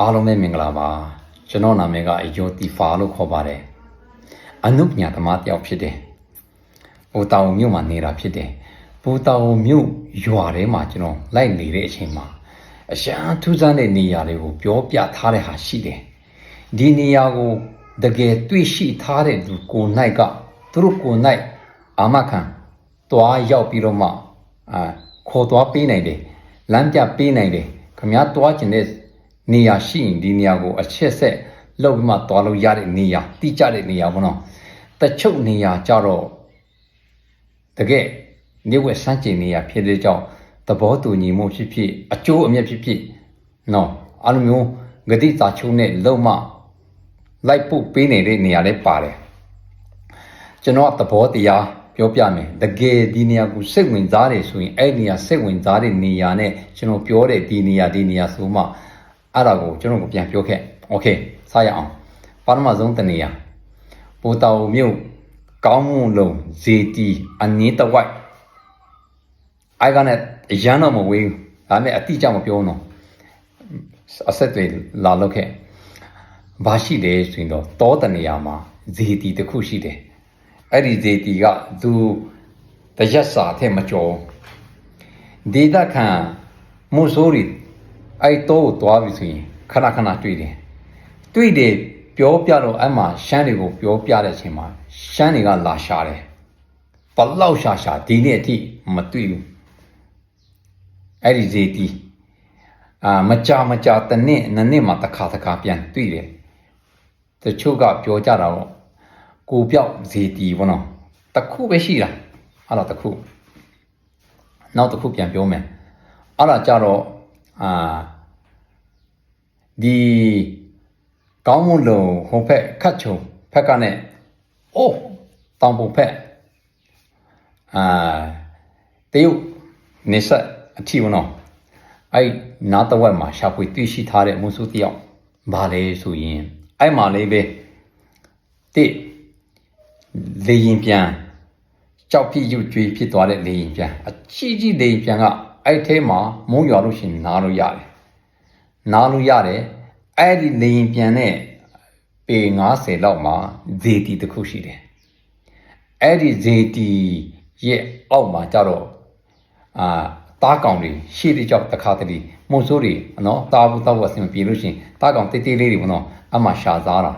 အားလုံးပဲမင်္ဂလာပါကျွန်တော်နာမည်ကအယိုတီဖာလို့ခေါ်ပါတယ်အနုပညာသမားတစ်ယောက်ဖြစ်တယ်ပူတောင်မြို့မှာနေတာဖြစ်တယ်ပူတောင်မြို့ရွာထဲမှာကျွန်တော်လိုက်နေတဲ့အချိန်မှာအရှမ်းထူးဆန်းတဲ့နေရာတွေကိုပြောပြထားတဲ့ဟာရှိတယ်ဒီနေရာကိုတကယ်တွေ့ရှိထားတဲ့သူကိုနိုင်ကသူတို့ကိုနိုင်အာမခံတွားရောက်ပြီးတော့မှအာခေါ်သွားပေးနိုင်တယ်လမ်းပြပေးနိုင်တယ်ခမည်းတွားကျင်တဲ့ နေရာရှိရင်ဒီနေရာကိုအချက်ဆက်လောက်ပြီးမှတွားလို့ရတဲ့နေရာတိကျတဲ့နေရာပေါ့နော်တချို့နေရာကြတော့တကယ်နေဝက်စမ်းကျင်နေရာဖြစ်တဲ့ကြောင့်သဘောတူညီမှုဖြစ်ဖြစ်အကျိုးအမြတ်ဖြစ်ဖြစ်နော်အဲ့လိုမျိုးဂတိတာချုံနဲ့လုံမလိုက်ပုတ်ပေးနေတဲ့နေရာလေးပါတယ်ကျွန်တော်ကသဘောတရားပြောပြမယ်တကယ်ဒီနေရာကိုစိတ်ဝင်စားတယ်ဆိုရင်အဲ့ဒီနေရာစိတ်ဝင်စားတဲ့နေရာနဲ့ကျွန်တော်ပြောတဲ့ဒီနေရာဒီနေရာဆိုမှ အဲ့ဒါကိုကျွန်တော်ကိုပြန်ပြောခဲ့โอเคစရအောင်ပထမဆုံးတနေရာပူတောင်မြို့ကောင်းမွန်လုံးဇေတီအနည်းတဝိုက်အိုင်ကနဲ့ရန်တော့မဝေးဘူးဒါပေမဲ့အတိအကျမပြောတော့အဆက်တွေလာလောက်ခဲ့ဘာရှိတယ်ဆိုရင်တော့တောတနေရာမှာဇေတီတစ်ခုရှိတယ်အဲ့ဒီဇေတီကသူတရက်စာထဲမကျော်ဒေတာခံမုဆိုးရီ အဲ့တော့ကိုတွားပြီဆိုရင်ခဏခဏတွေ့တယ်တွေ့တယ်ပြောပြတော့အဲ့မှာရှမ်းတွေကိုပြောပြတဲ့အချိန်မှာရှမ်းတွေကလာရှာတယ်ဘလောက်ရှာရှာဒီနေ့အထိမတွေ့ဘူးအဲ့ဒီဇေတီအာမကြမကြတနစ်နှစ်နှစ်မှာတစ်ခါတစ်ခါပြန်တွေ့တယ်တချို့ကပြောကြတာတော့ကိုပြောက်ဇေတီဘောနော်တစ်ခုပဲရှိတာအဲ့ဒါတစ်ခုနောက်တစ်ခုပြန်ပြောမယ်အဲ့ဒါကြတော့ အာဒီကောင်းမွန်လုံဟိုဖက်ခတ်ချုံဖက်ကနဲ့အိုးတောင်ပုံဖက်အာတရုတ်နေဆက်အထီဘောနော်အဲ့နားတဝက်မှာရှာဖွေတွေ့ရှိထားတဲ့မုစုတယောက်ဘာလဲဆိုရင်အဲ့မှာလေးပဲတိလေရင်ပြန်ကြောက်ပြည့်ရွကျွေးဖြစ်သွားတဲ့လေရင်ပြန်အကြီးကြီးလေရင်ပြန်က အဲ့ထဲမှာမုံရွာလို့ရှိရင်နားလို့ရတယ်နားလို့ရတယ်အဲ့ဒီလေရင်ပြန်နဲ့ပေ90လောက်မှာဇေတီတစ်ခုရှိတယ်အဲ့ဒီဇေတီရဲ့အောက်မှာကြတော့အာတားကောင်တွေရှေ့တိကြောက်တစ်ခါတည်းမုံဆိုးတွေနော်တားဘူးတောက်ဝဆင်ပြေလို့ရှိရင်တားကောင်တေးတေးလေးတွေပေါ့နော်အမှရှာစားတာ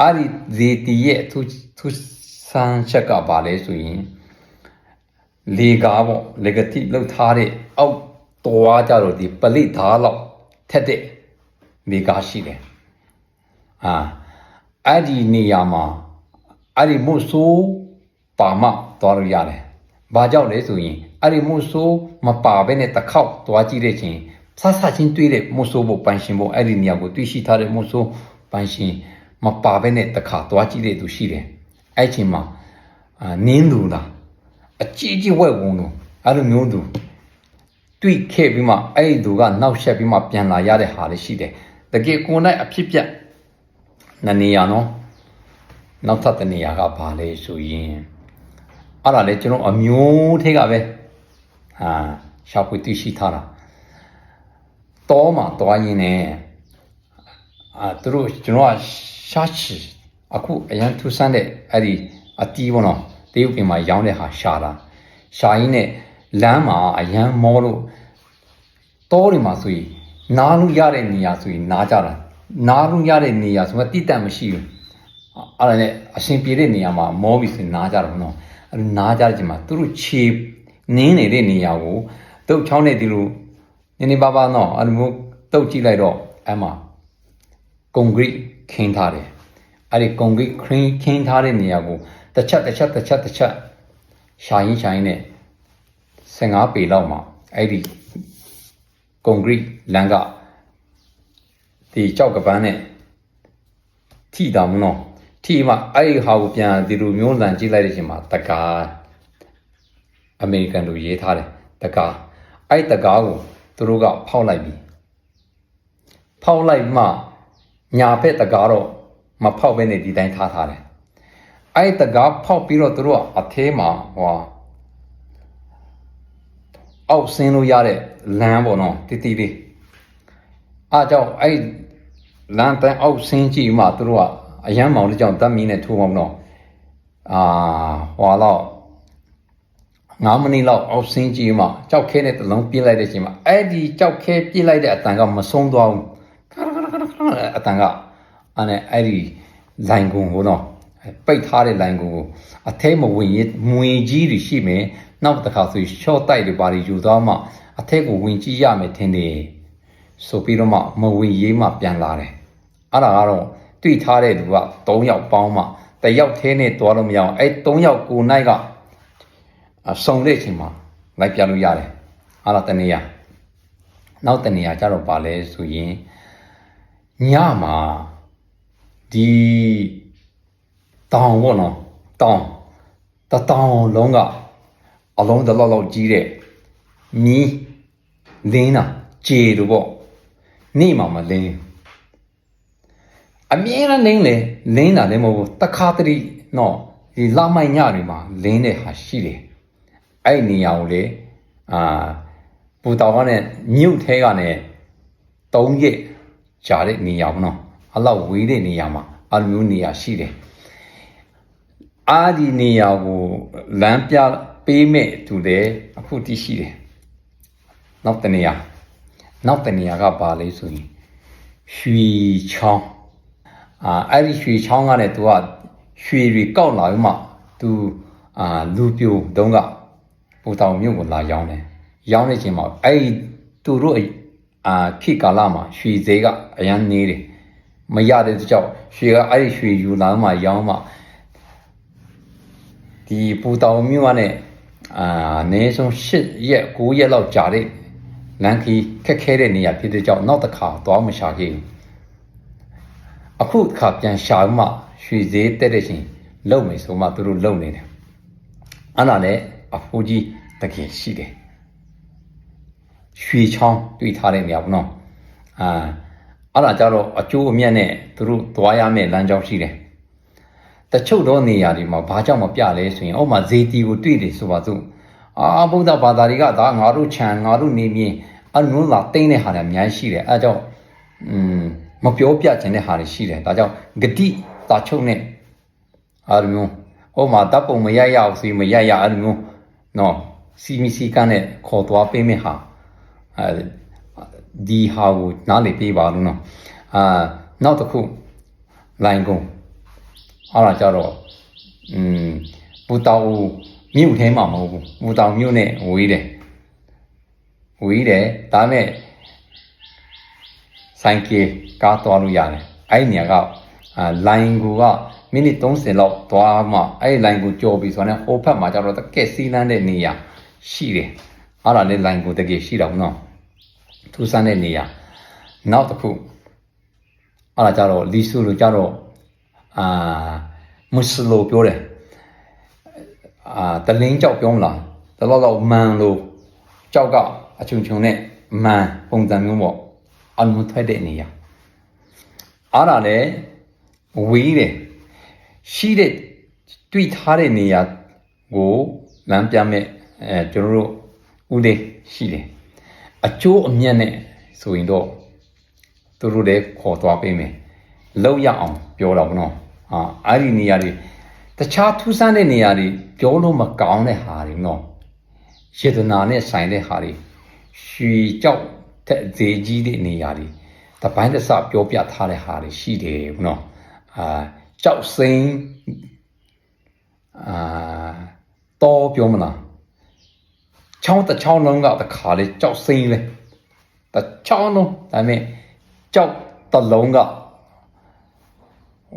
အဲ့ဒီဇေတီရဲ့သူသူဆန်းချက်ကပါလဲဆိုရင် လေကားပေါ့လေဂတိလောက်ထားတဲ့အောက်တော်ကြတော့ဒီပလိဓာတ်လောက်ထက်တဲ့လေကားရှိတယ်အာအဲ့ဒီနေရာမှာအဲ့ဒီမို့ဆိုးပါမသွားလို့ရတယ်ဘာကြောင့်လဲဆိုရင်အဲ့ဒီမို့ဆိုးမပါဘဲနဲ့တစ်ခေါက်သွားကြည့်တဲ့ချင်းဆဆချင်းတွေးတဲ့မို့ဆိုးဖို့ပန်ရှင်ဖို့အဲ့ဒီနေရာကိုတွေးရှိထားတဲ့မို့ဆိုးပန်ရှင်မပါဘဲနဲ့တစ်ခါသွားကြည့်တဲ့သူရှိတယ်အဲ့ချင်းမှာအာနင်းသူလား အကြီးကြီးဝက်ဝုံလို့အဲ့လိုမျိုးသူတွေ့ခဲ့ပြီးမှအဲ့ဒီသူကနောက်ဆက်ပြီးမှပြန်လာရတဲ့ဟာလေးရှိတယ်တကယ်ကိုယ်နဲ့အဖြစ်ပြက်နနေရနော်နောက်ထပ်တနေရာကဘာလဲဆိုရင်အဲ့ဒါလေကျွန်တော်အမျိုးထဲကပဲဟာရှာဖွေသိရှိထားတာတောမှာတွားရင်းနဲ့အာသူတို့ကျွန်တော်ကရှာချီအခုအရန်ထူဆန်းတဲ့အဲ့ဒီအတီးပေါ့နော် တရုတ်ပြည်မှာရောင်းတဲ့ဟာရှာတာရှာရင်းနဲ့လမ်းမှာအရန်မောလို့တောတွေမှာဆိုရင်နားလို့ရတဲ့နေရာဆိုရင်နားကြတာနားလို့ရတဲ့နေရာဆိုတော့တိတက်မရှိဘူးအဲ့ဒါနဲ့အရှင်ပြေတဲ့နေရာမှာမောပြီဆိုရင်နားကြတော့နော်အဲ့လိုနားကြတဲ့ချိန်မှာသူတို့ခြေနင်းနေတဲ့နေရာကိုတုတ်ချောင်းနဲ့ဒီလိုနည်းနည်းပါးပါးနော်အဲ့လိုမျိုးတုတ်ကြည့်လိုက်တော့အဲ့မှာကွန်ကရစ်ခင်းထားတယ်အဲ့ဒီကွန်ကရစ်ခင်းခင်းထားတဲ့နေရာကို တစ်ချက်တစ်ချက်တစ်ချက်တစ်ချက်ရှာရင်းရှာရင်းနဲ့15ပေလောက်မှာအဲ့ဒီကွန်ကရစ်လမ်းကဒီကြောက်ကပန်းနဲ့ထိတာမနော်ထိမှအဲ့ဒီဟာကိုပြန်ဒီလိုမျိုးလန်ကြည့်လိုက်တဲ့အချိန်မှာတကားအမေရိကန်လိုရေးထားတယ်တကားအဲ့တကားကိုသူတို့ကဖောက်လိုက်ပြီဖောက်လိုက်မှညာဖက်တကားတော့မဖောက်ဘဲနဲ့ဒီတိုင်းထားထားတယ် အဲ့တကားဖောက်ပြီးတော့သူတို့ကအသေးမှာဟွာအောက်ဆင်းလို့ရတဲ့လမ်းပေါ့နော်တိတိလေးအားကြောင့်အဲ့လမ်းတန်းအောက်ဆင်းကြည့်မှသူတို့ကအရန်မောင်လေးကြောင့်တတ်မီနဲ့ထိုးအောင်တော့အာဟွာတော့9မိနစ်လောက်အောက်ဆင်းကြည့်မှကြောက်ခဲတဲ့တလုံးပြစ်လိုက်တဲ့အချိန်မှာအဲ့ဒီကြောက်ခဲပြစ်လိုက်တဲ့အတန်ကမဆုံးသွားဘူးခါခါခါခါအတန်ကအဲ့နဲ့အဲ့ဒီလိုင်ကုံကိုတော့ ပိတ်ထားတဲ့လိုင်ကုံကိုအထဲမဝင်ရမဝင်ကြီးတွေရှိမယ်နောက်တစ်ခါဆိုရှော့တိုက်တွေပါတွေယူသွားမှအထဲကိုဝင်ကြည့်ရမယ်ထင်တယ်ဆိုပြီးတော့မှမဝင်ရေးမှပြန်လာတယ်အဲ့ဒါကတော့တွေ့ထားတဲ့လူက3ယောက်ပေါင်းမှတယောက်သေးနဲ့တွားလို့မရအောင်အဲ့3ယောက်ကိုနိုင်ကအစုံတဲ့အချိန်မှာလိုက်ပြလို့ရတယ်အားလားတနေရနောက်တနေရကြတော့ပါလဲဆိုရင်ညမှာဒီ တောင်ပေါ့နော်တောင်တတောင်လုံးကအလုံးတစ်လောက်လောက်ကြီးတဲ့မီးလင်းတာကြေလို့ပေါ့နေမှာမလင်းအမြဲတမ်းလင်းလေလင်းတာလည်းမဟုတ်ဘူးတခါတည်းနော်ဒီလမိုင်ညတွေမှာလင်းတဲ့ဟာရှိတယ်အဲ့ဒီနေရာကိုလေအာပူတော်ကနဲ့မြုပ်ထဲကနဲ့၃ရက်ကြာတဲ့နေရာပေါ့နော်အဲ့လောက်ဝေးတဲ့နေရာမှာအလိုမျိုးနေရာရှိတယ် အာဒီနေရာကိုလမ်းပြပေးမဲ့သူလည်းအခုတည်ရှိတယ်နောက်တနေရာနောက်တနေရာကပါလေဆိုရင်ရွှေချောင်းအာအဲ့ဒီရွှေချောင်းကလည်း तू ကရွှေတွေကောက်လာပြီးမှ तू အာလူပြိုတုံးကပူတောင်မြို့ကိုလာရောင်းတယ်ရောင်းတဲ့ချိန်မှာအဲ့ဒီသူတို့အာခိကာလမှာရွှေဈေးကအရန်နေတယ်မရတဲ့ကြောင့်ရွှေကအဲ့ဒီရွှေယူလာမှရောင်းမှ ဒီပူတောင်မြို့ကနဲ့အာအနည်းဆုံး8ရက်9ရက်လောက်ကြာတဲ့လန်ခီခက်ခဲတဲ့နေရာဖြစ်တဲ့ကြောင့်နောက်တစ်ခါသွားမရှာခဲ့ဘူးအခုတစ်ခါပြန်ရှာမှရွှေဈေးတက်တဲ့ချိန်လုံမယ်ဆိုမှသူတို့လုံနေတယ်အဲ့ဒါလည်းအဖိုးကြီးတကယ်ရှိတယ်ရွှေချောင်းတွေ့ထားတဲ့နေရာပေါ့နော်အာအဲ့ဒါကြတော့အကျိုးအမြတ်နဲ့သူတို့သွားရမယ့်လမ်းကြောင်းရှိတယ် တချို့သောနေရာတွေမှာဘာကြောင့်မပြလဲဆိုရင်အောက်မှာဇေတီကိုတွေ့တယ်ဆိုပါစို့အာဗုဒ္ဓဘာသာတွေကဒါငါတို့ခြံငါတို့နေမြင်အနုလာတိမ့်တဲ့ဟာတွေအများကြီးရှိတယ်အဲဒါကြောင့်อืมမပြောပြချင်တဲ့ဟာတွေရှိတယ်ဒါကြောင့်ဂတိတာချုပ်နဲ့အာမျိုးဟိုမှာတပ်ပုံမရရအောင်စီမရရအဲ့လိုမျိုးနော်စီမီစီကနဲ့ခေါ်သွားပေးမယ့်ဟာအဲဒီဟာကိုနားလေပေးပါလို့နော်အာနောက်တစ်ခုလိုင်ကုံ အဲ့ဒါကြတော့อืมပူတောင်မြို့ထဲမှာမဟုတ်ဘူးပူတောင်မြို့နဲ့ဝေးတယ်ဝေးတယ်ဒါမဲ့ဆိုင်ကကားသွားလို့ရတယ်အဲ့ဒီနေရာကအာလိုင်ကူကမိနစ်30လောက်သွားမှအဲ့ဒီလိုင်ကူကြော်ပြီးဆိုတော့ဟိုဘက်မှာကျတော့တကက်စီးလန်းတဲ့နေရာရှိတယ်အဲ့ဒါလေးလိုင်ကူတကယ်ရှိတော့နော်ထူးဆန်းတဲ့နေရာနောက်တစ်ခုအဲ့ဒါကြတော့လီဆူလိုကြတော့ အာမွတ်စလိုပြောတယ်အာတလင်းကြောက်ပြောမလားတလောက်လောက်မန်လို့ကြောက်ကအချုံချုံနဲ့မန်ပုံစံမျိုးပေါ့အနုထွက်တဲ့နေရာအားဒါလည်းဝေးတယ်ရှိတဲ့တွေ့ထားတဲ့နေရာကိုလမ်းပြမဲ့အဲကျွန်တော်တို့ဦးလေးရှိတယ်အကျိုးအမြတ်နဲ့ဆိုရင်တော့သူတို့လည်းခေါ်သွားပေးမယ်လောက်ရအောင်ပြောတော့ဗောနော် အာအဲ့ဒီနေရာတွေတခြားထူးဆန်းတဲ့နေရာတွေပြောလို့မကောင်းတဲ့ဟာတွေနော်ယေဒနာနဲ့ဆိုင်တဲ့ဟာတွေရွှေကြောက်တဲ့ဈေးကြီးတဲ့နေရာတွေတပိုင်းတစပြောပြထားတဲ့ဟာတွေရှိတယ်ဘနော်အာကြောက်စိမ့်အာတော့ပြောမလားချောင်းတစ်ချောင်းလုံးကတခါလေကြောက်စိမ့်လေတချောင်းလုံးဒါပေမဲ့ကြောက်တစ်လုံးက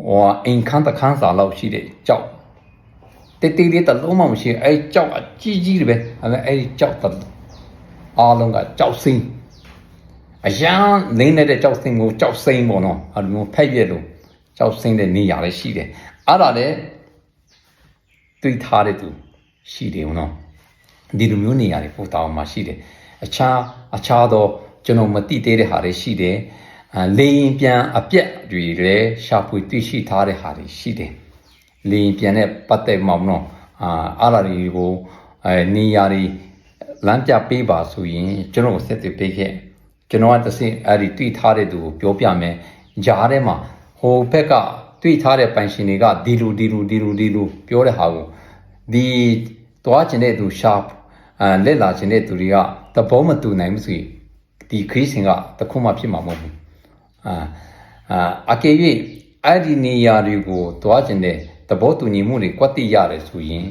ဟိုအိမ်ခန်းတစ်ခန်းစာလောက်ရှိတဲ့ကြောက်တိတ်တိတ်လေးတစ်လုံးမှမရှိအဲကြောက်အကြီးကြီးတွေပဲအဲအဲ့ဒီကြောက်တစ်အားလုံးကကြောက်စိမ့်အရန်လင်းနေတဲ့ကြောက်စိမ့်ကိုကြောက်စိမ့်ပေါ့နော်အဲလိုမျိုးဖက်ရက်လို့ကြောက်စိမ့်တဲ့နေရာလည်းရှိတယ်အဲ့ဒါလည်းတွေးထားတဲ့သူရှိတယ်ဟုတ်နော်ဒီလိုမျိုးနေရာတွေပို့တောင်းမှရှိတယ်အခြားအခြားသောကျွန်တော်မသိသေးတဲ့ဟာတွေရှိတယ်အာ လေရင်ပြန်အပြက်တွေလည်းရှာဖွေတွေ့ရှိထားတဲ့ဟာတွေရှိတယ်လေရင်ပြန်နဲ့ပတ်သက်မှမနော်အာအားလာတွေကိုအဲနေရာတွေလမ်းပြပေးပါဆိုရင်ကျွန်တော်ဆက်သွယ်ပေးခဲ့ကျွန်တော်ကတစ်စင်အဲ့ဒီတွေ့ထားတဲ့သူကိုပြောပြမယ်ဂျားထဲမှာဟိုဘက်ကတွေ့ထားတဲ့ပိုင်ရှင်တွေကဒီလူဒီလူဒီလူဒီလူပြောတဲ့ဟာကိုဒီသွားကျင်တဲ့သူရှာအဲလက်လာကျင်တဲ့သူတွေကသဘောမတူနိုင်ဘူးဆိုရင်ဒီခရီးစဉ်ကတစ်ခုမှဖြစ်မှာမဟုတ်ဘူး အာအာအကယ်၍အဲ့ဒီနေရာတွေကိုသွားကျင်တဲ့သဘောတူညီမှုတွေကွက်တိရတယ်ဆိုရင်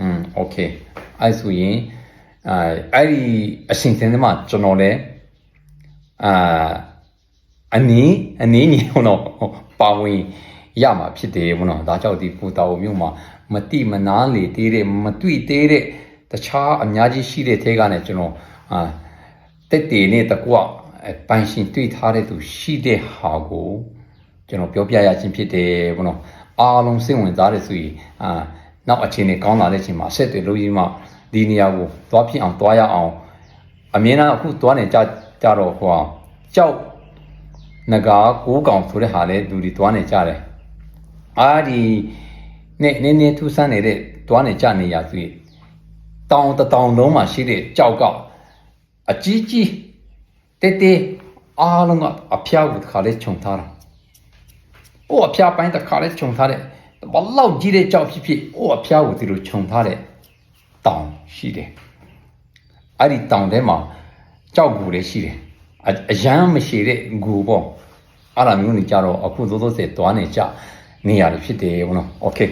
อืมโอเคအဲ့ဆိုရင်အာအဲ့ဒီအရှင်သင်မှာကျွန်တော်လည်း အာအနည်းအနည်းညီတော့ပါဝင်ရမှာဖြစ်တယ်ဘုနော်ဒါကြောင့်ဒီပူတာကိုမြို့မှာမတိမနာလေသေးတဲ့မတွေ့သေးတဲ့တခြားအများကြီးရှိတဲ့ထဲကနဲ့ကျွန်တော်အာတက်တေနဲ့တကွအဲ ပိုင်ရှင်တွေ့ထားတဲ့သူရှိတဲ့ဟာကိုကျွန်တော်ပြောပြရခြင်းဖြစ်တယ်ဘုနော်အားလုံးစိတ်ဝင်စားတဲ့ဆိုရင်အာနောက်အချိန်နဲ့ကောင်းလာတဲ့အချိန်မှာဆက်တွေလို့ကြီးမှဒီနေရာကိုသွားဖြစ်အောင်သွားရအောင်အမြင်တော့အခုသွားနေကြကြတော့ဟိုဟာကြောက်ငကားကိုးကောင်ဆိုတဲ့ဟာလေလူတွေသွားနေကြတယ်အာဒီနေနေနေထူဆန်းနေတဲ့သွားနေကြနေရသူတောင်တစ်တောင်လုံးမှာရှိတဲ့ကြောက်ကောက်အကြီးကြီး တဲတဲအားလုံးကအဖျားကိုတစ်ခါလေးခြုံထားတာ။အိုးအဖျားပိုင်းတစ်ခါလေးခြုံထားတဲ့ဘလောက်ကြီးတဲ့ကြောက်ဖြစ်ဖြစ်အိုးအဖျားကိုဒီလိုခြုံထားတဲ့တောင်ရှိတယ်။အဲ့ဒီတောင်ထဲမှာကြောက်ကူလည်းရှိတယ်။အရန်မရှိတဲ့ဂူပေါ့။အဲ့ဒါမျိုးနေကြတော့အခုသို့သို့စေသွားနေကြနေရတယ်ဖြစ်တယ်ဘုနော်။ Okay